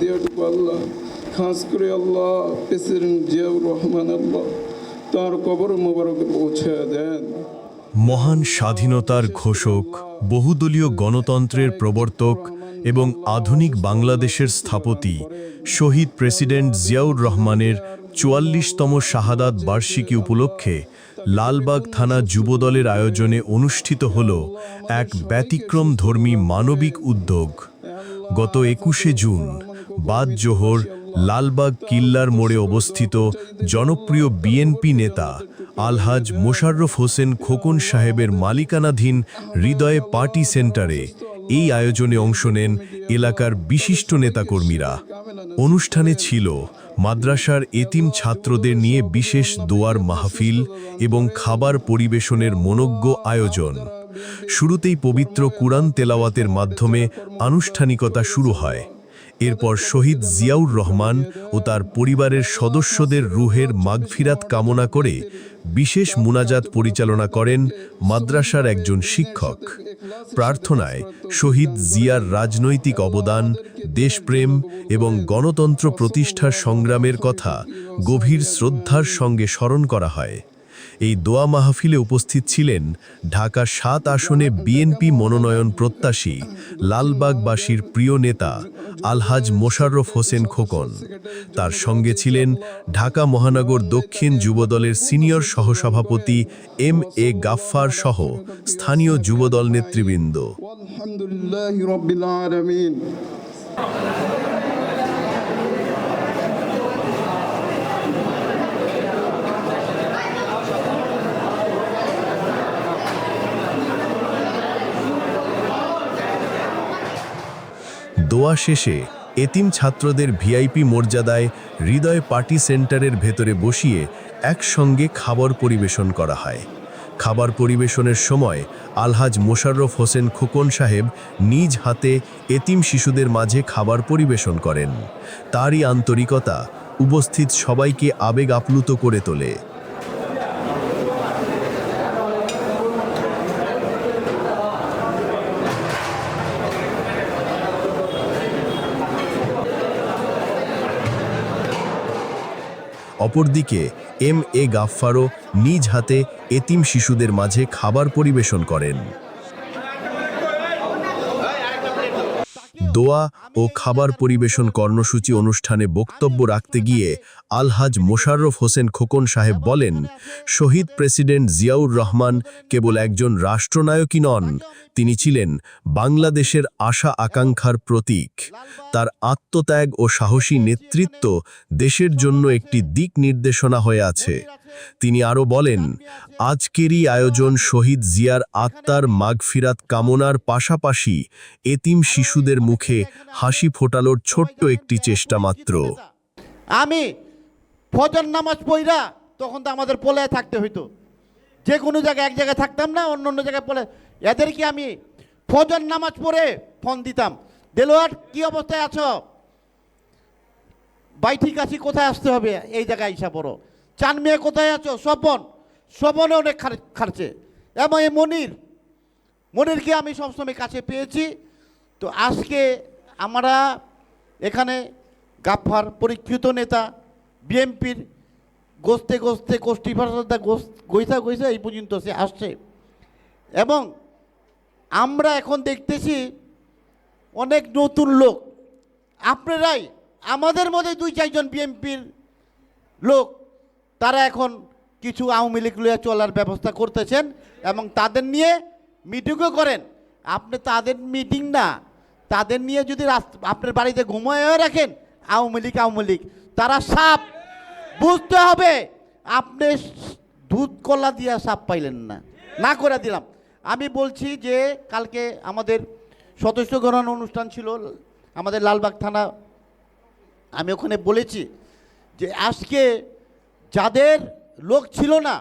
দেওয়াটুকু আল্লাহ খাস করে আল্লাহ জিয়াউর রহমান আল্লাহ তার কবর মোবারকে পৌঁছে দেন মহান স্বাধীনতার ঘোষক, বহুদলীয় গণতন্ত্রের প্রবর্তক এবং আধুনিক বাংলাদেশের স্থপতি, শহীদ প্রেসিডেন্ট জিয়াউর রহমানের চুয়াল্লিশতম শাহাদাত বার্ষিকী উপলক্ষে লালবাগ থানা যুবদলের আয়োজনে অনুষ্ঠিত হল এক ব্যতিক্রম ধর্মী মানবিক উদ্যোগ। গত একুশে জুন বাদ জোহর লালবাগ কিল্লার মোড়ে অবস্থিত জনপ্রিয় বিএনপি নেতা আলহাজ মোশাররফ হোসেন খোকন সাহেবের মালিকানাধীন হৃদয়ে পার্টি সেন্টারে এই আয়োজনে অংশ নেন এলাকার বিশিষ্ট নেতাকর্মীরা। অনুষ্ঠানে ছিল মাদ্রাসার এতিম ছাত্রদের নিয়ে বিশেষ দোয়ার মাহফিল এবং খাবার পরিবেশনের মনজ্ঞ আয়োজন। শুরুতেই পবিত্র কুরআন তেলাওয়াতের মাধ্যমে আনুষ্ঠানিকতা শুরু হয়। এরপর শহীদ জিয়াউর রহমান ও তার পরিবারের সদস্যদের রুহের মাগফিরাত কামনা করে বিশেষ মুনাজাত পরিচালনা করেন মাদ্রাসার একজন শিক্ষক। প্রার্থনায় শহীদ জিয়ার রাজনৈতিক অবদান, দেশপ্রেম এবং গণতন্ত্র প্রতিষ্ঠার সংগ্রামের কথা গভীর শ্রদ্ধার সঙ্গে স্মরণ করা হয়। এই দোয়া মাহফিলে উপস্থিত ছিলেন ঢাকা সাত আসনে বিএনপি মনোনয়ন প্রত্যাশী, লালবাগবাসীর প্রিয় নেতা আলহাজ মোশাররফ হোসেন খোকন। তার সঙ্গে ছিলেন ঢাকা মহানগর দক্ষিণ যুবদলের সিনিয়র সহসভাপতি এম এ গাফফার সহ স্থানীয় যুবদল নেতৃবৃন্দ। দোয়া শেষে এতিম ছাত্রদের ভিআইপি মর্যাদায় হৃদয় পার্টি সেন্টারের ভেতরে বসিয়ে একসঙ্গে খাবার পরিবেশন করা হয়। খাবার পরিবেশনের সময় আলহাজ মোশাররফ হোসেন খোকন সাহেব নিজ হাতে এতিম শিশুদের মাঝে খাবার পরিবেশন করেন। তারই আন্তরিকতা উপস্থিত সবাইকে আবেগ আপ্লুত করে তোলে। অপরদিকে এম এ গাফফারও নিজ হাতে এতিম শিশুদের মাঝে খাবার পরিবেশন করেন। দোয়া ও খাবার পরিবেশন কর্মসূচি অনুষ্ঠানে বক্তব্য রাখতে গিয়ে আলহাজ মোশাররফ হোসেন খোকন সাহেব বলেন, শহীদ প্রেসিডেন্ট জিয়াউর রহমান কেবল একজন রাষ্ট্রনায়কই নন, তিনি ছিলেন বাংলাদেশের আশা আকাঙ্ক্ষার প্রতীক। তার আত্মত্যাগ ও সাহসী নেতৃত্ব দেশের জন্য একটি দিক নির্দেশনা হয়ে আছে। তিনি আরও বলেন, আজকেরই আয়োজন শহীদ জিয়ার আত্মার মাগফিরাত কামনার পাশাপাশি এতিম শিশুদের মুখে হাসি ফোটালোর ছোট্ট একটি চেষ্টা মাত্র। আমি ফজর নামাজ পড়া তখন তো আমাদের পোলায় থাকতে হইতো। যে কোনো জায়গায় এক জায়গায় থাকতাম না, অন্য অন্য জায়গায় পড়ে এদেরকে আমি ফজর নামাজ পড়ে ফোন দিতাম, দেলোয়ার, কি অবস্থায় আছো? বাই ঠিক কোথায় আসতে হবে? এই জায়গায় ইসা পড়ো। চান মেয়ে কোথায় আছো? স্বপন। স্বপনে অনেক খার- খারছে। এবং এই মনির। মনিরকে আমি সবসময় কাছে পেয়েছি। তো আজকে আমরা এখানে গাফার পরীক্ষিত নেতা বিএমপির গোস্তে গোস্তে গোষ্ঠী ভাষা গইসা গইসা এই পর্যন্ত সে আসছে। এবং আমরা এখন দেখতেছি অনেক নতুন লোক। আপনারাই, আমাদের মধ্যে দুই চারজন বিএমপির লোক তারা এখন কিছু আওয়ামী লীগ লইয়া চলার ব্যবস্থা করতেছেন এবং তাদের নিয়ে মিটিংও করেন। আপনি তাদের মিটিং না, তাদের নিয়ে যদি আপনার বাড়িতে ঘুমায় রাখেন, আওয়ামী লীগ আওয়ামী লীগ, তারা সাপ। বুঝতে হবে, আপনি দুধ কলা দিয়া সাপ পাইলেন না। না করে দিলাম। আমি বলছি যে, কালকে আমাদের সদস্য গ্রহণ অনুষ্ঠান ছিল, আমাদের লালবাগ থানা, আমি ওখানে বলেছি যে, আজকে যাদের লোক ছিল না,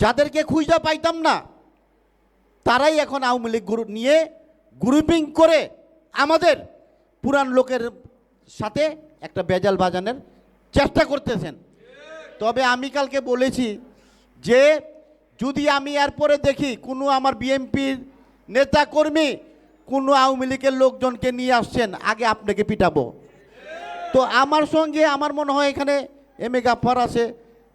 যাদেরকে খুঁজতে পাইতাম না, তারাই এখন আওয়ামী লীগ গ্রুপ নিয়ে গ্রুপিং করে আমাদের পুরান লোকের সাথে একটা বেজাল বাজানোর চেষ্টা করতেছেন। তবে আমি কালকে বলেছি যে, যদি আমি এরপরে দেখি কোনো আমার বিএমপির নেতা কর্মী কোনো আওয়ামী লীগের লোকজনকে নিয়ে আসছেন, আগে আপনাকে পিটাবো। তো আমার সঙ্গে আমার মনে হয় এখানে এম এ গাফার আছে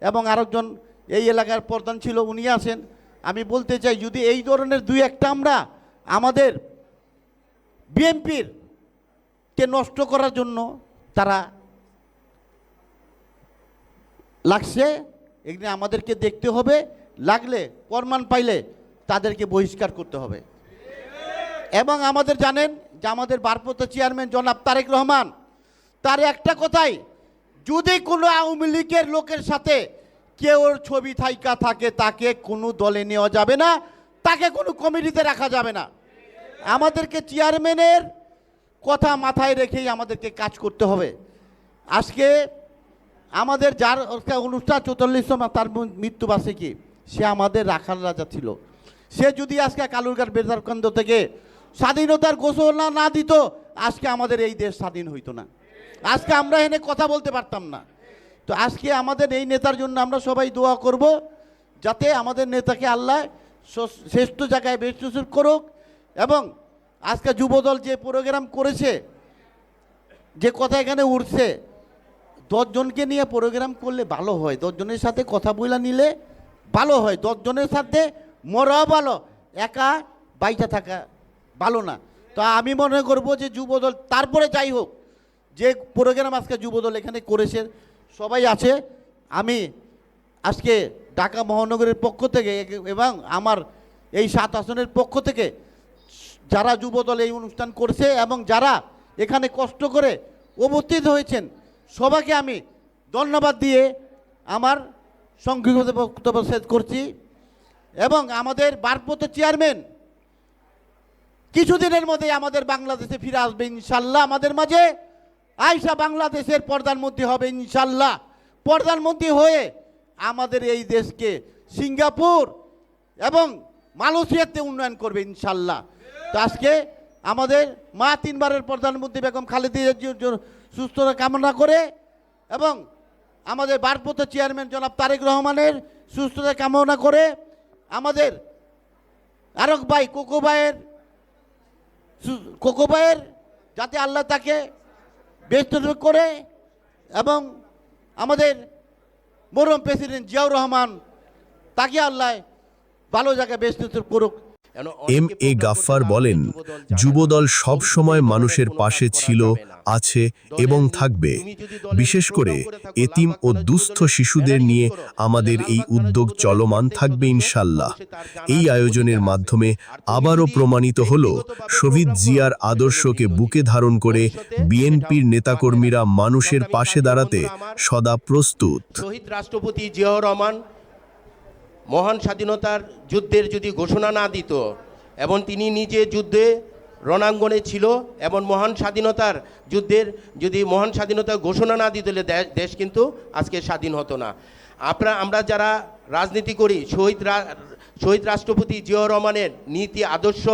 এবং আরেকজন এই এলাকার প্রধান ছিল, উনি আছেন। আমি বলতে চাই, যদি এই ধরনের দুই একটা আমরা আমাদের বিএনপির কে নষ্ট করার জন্য তারা লাগছে, এগুলি আমাদেরকে দেখতে হবে। লাগলে, প্রমাণ পাইলে তাদেরকে বহিষ্কার করতে হবে। এবং আমাদের জানেন যে আমাদের ভারপ্রাপ্ত চেয়ারম্যান জনাব তারেক রহমান, তার একটা কথাই যদি কোনো আওয়ামী লীগের লোকের সাথে কেউ ছবি থাইকা থাকে, তাকে কোনো দলে নেওয়া যাবে না, তাকে কোনো কমিটিতে রাখা যাবে না। আমাদেরকে চেয়ারম্যানের কথা মাথায় রেখেই আমাদেরকে কাজ করতে হবে। আজকে আমাদের যার অনুষ্ঠান চৌচল্লিশতম তার মৃত্যুবার্ষিকী, সে আমাদের রাখাল রাজা ছিল। সে যদি আজকে কালুরঘাট বেতারকান্দ থেকে স্বাধীনতার ঘোষণা না দিত, আজকে আমাদের এই দেশ স্বাধীন হইতো না। আজকে আমরা এনে কথা বলতে পারতাম না। তো আজকে আমাদের এই নেতার জন্য আমরা সবাই দোয়া করব, যাতে আমাদের নেতাকে আল্লাহ শ্রেষ্ঠ জায়গায় বেশ করুক এবং আজকে যুবদল যে প্রোগ্রাম করেছে, যে কথা এখানে উঠছে, দশজনকে নিয়ে প্রোগ্রাম করলে ভালো হয়। দশজনের সাথে কথা বইলা নিলে ভালো হয়। দশজনের সাথে মরাও ভালো, একা বাইচা থাকা ভালো না। তো আমি মনে করব যে যুবদল তারপরে যাই হোক যে প্রোগ্রাম আজকে যুবদল এখানে করেছে, সবাই আছে। আমি আজকে ঢাকা মহানগরের পক্ষ থেকে এবং আমার এই সাত আসনের পক্ষ থেকে যারা যুবদল এই অনুষ্ঠান করছে এবং যারা এখানে কষ্ট করে উপস্থিত হয়েছেন, সবাইকে আমি ধন্যবাদ দিয়ে আমার সংক্ষিপ্ত বক্তব্য শেষ করছি। এবং আমাদের ভারপ্রাপ্ত চেয়ারম্যান, কিছুদিনের মধ্যে আমাদের বাংলাদেশে ফিরে আসবে ইনশাল্লাহ আমাদের মাঝে। আয়সা বাংলাদেশের প্রধানমন্ত্রী হবে ইনশাল্লাহ। প্রধানমন্ত্রী হয়ে আমাদের এই দেশকে সিঙ্গাপুর এবং মালয়েশিয়াতে উন্নয়ন করবে ইনশাল্লাহ। তো আজকে আমাদের মা তিনবারের প্রধানমন্ত্রী বেগম খালেদা জিয়ার জন্য সুস্থতা কামনা করে এবং আমাদের ভারপ্রাপ্ত চেয়ারম্যান জনাব তারেক রহমানের সুস্থতা কামনা করে আমাদের আরক ভাই কোকো ভাইয়ের কোকো ভাইয়ের যাতে আল্লাহ তাকে ব্যস্ত করে এবং আমাদের মরম প্রেসিডেন্ট জিয়াউর রহমান তাকে আল্লাহ ভালো জায়গায় ব্যস্ত করুক। এম এ গাফফার বলেন, যুবদল সব সময় মানুষের পাশে ছিল আছে এবং থাকবে। বিশেষ করে এতিম ও দুস্থ শিশুদের নিয়ে আমাদের এই উদ্যোগ চলমান থাকবে ইনশাল্লাহ এই আয়োজনের মাধ্যমে আবারও প্রমাণিত হল শহীদ জিয়ার আদর্শকে বুকে ধারণ করে বিএনপির নেতাকর্মীরা মানুষের পাশে দাঁড়াতে সদা প্রস্তুত। শহীদ রাষ্ট্রপতি জিয়াউর রহমান মহান স্বাধীনতার যুদ্ধের যদি ঘোষণা না দিত এবং তিনি নিজে যুদ্ধে রণাঙ্গনে ছিল এবং মহান স্বাধীনতার যুদ্ধের যদি মহান স্বাধীনতার ঘোষণা না দিত তাহলে দে- দেশ কিন্তু আজকে স্বাধীন হতো না। আপনারা আমরা যারা রাজনীতি করি, শহীদ শহীদ রাষ্ট্রপতি জিয়াউর রহমানের নীতি, আদর্শ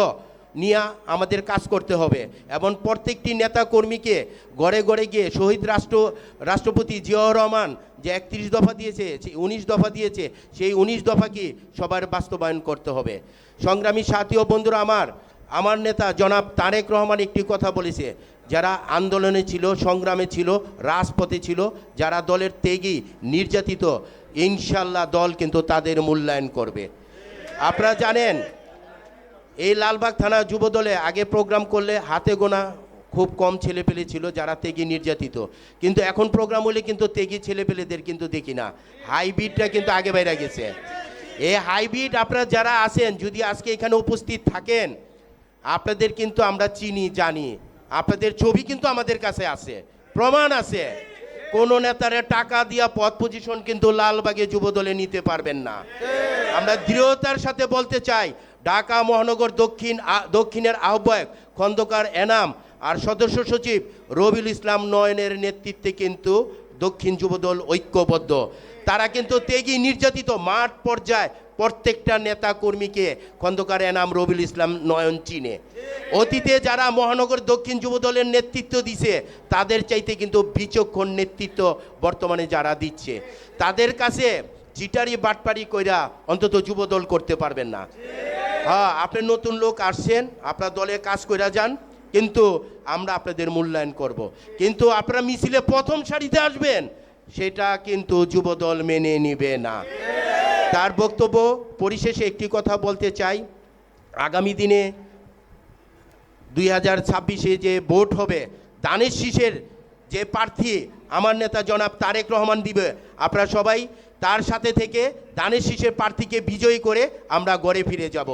নিয়ে আমাদের কাজ করতে হবে। এবং প্রত্যেকটি নেতা কর্মীকে গড়ে ঘরে গিয়ে শহীদ রাষ্ট্র রাষ্ট্রপতি জিয়াউর রহমান যে একত্রিশ দফা দিয়েছে সেই উনিশ দফা দিয়েছে, সেই উনিশ দফাকে সবার বাস্তবায়ন করতে হবে। সংগ্রামী সাথী ও বন্ধুরা আমার আমার নেতা জনাব তারেক রহমান একটি কথা বলেছে। যারা আন্দোলনে ছিল, সংগ্রামে ছিল, রাজপথে ছিল, যারা দলের তেগি নির্যাতিত ইনশাল্লাহ দল কিন্তু তাদের মূল্যায়ন করবে। আপনারা জানেন, এই লালবাগ থানা যুবদলে আগে প্রোগ্রাম করলে হাতে গোনা খুব কম ছেলেপেলে ছিল যারা তেগি নির্যাতিত। কিন্তু এখন প্রোগ্রাম হলে কিন্তু তেগি ছেলেপেলেদের কিন্তু দেখি না। হাইব্রিডটা কিন্তু আগে বাইরে গেছে। এই হাইব্রিড আপনারা যারা আছেন, যদি আজকে এখানে উপস্থিত থাকেন আপনাদের কিন্তু আমরা চিনি, জানি। আপনাদের ছবি কিন্তু আমাদের কাছে আছে। প্রমাণ আছে। কোন নেতারে টাকা দিয়া পদ পজিশন কিন্তু লালবাগে যুবদলে নিতে পারবেন না। আমরা দৃঢ়তার সাথে বলতে চাই, ঢাকা, মহানগর, দক্ষিণ দক্ষিণের আহ্বায়ক খন্দকার এনাম আর সদস্য সচিব রবিউল ইসলাম নয়নের নেতৃত্বে কিন্তু দক্ষিণ যুবদল ঐক্যবদ্ধ। তারা কিন্তু তেগি নির্যাতিত মাঠ পর্যায়ে প্রত্যেকটা নেতা কর্মীকে খন্দকার এনাম রবিউল ইসলাম নয়ন চিনে। অতীতে যারা মহানগর দক্ষিণ যুবদলের নেতৃত্ব দিছে, তাদের চাইতে কিন্তু বিচক্ষণ নেতৃত্ব বর্তমানে যারা দিচ্ছে। তাদের কাছে চিটারি বাটপারি কইরা অন্তত যুবদল করতে পারবেন না। হ্যাঁ আপনি নতুন লোক আসছেন, আপনার দলে কাজ করে যান, কিন্তু আমরা আপনাদের মূল্যায়ন করব। কিন্তু আপনারা মিছিলে প্রথম সারিতে আসবেন সেটা কিন্তু যুবদল মেনে নিবে না। তার বক্তব্য পরিশেষে একটি কথা বলতে চাই। আগামী দিনে দুই হাজার ছাব্বিশে যে ভোট হবে, দানের শীষের যে প্রার্থী আমার নেতা জনাব তারেক রহমান দিবে, আপনারা সবাই তার সাথে থেকে দানের শীষের প্রার্থীকে বিজয়ী করে আমরা গড়ে ফিরে যাব।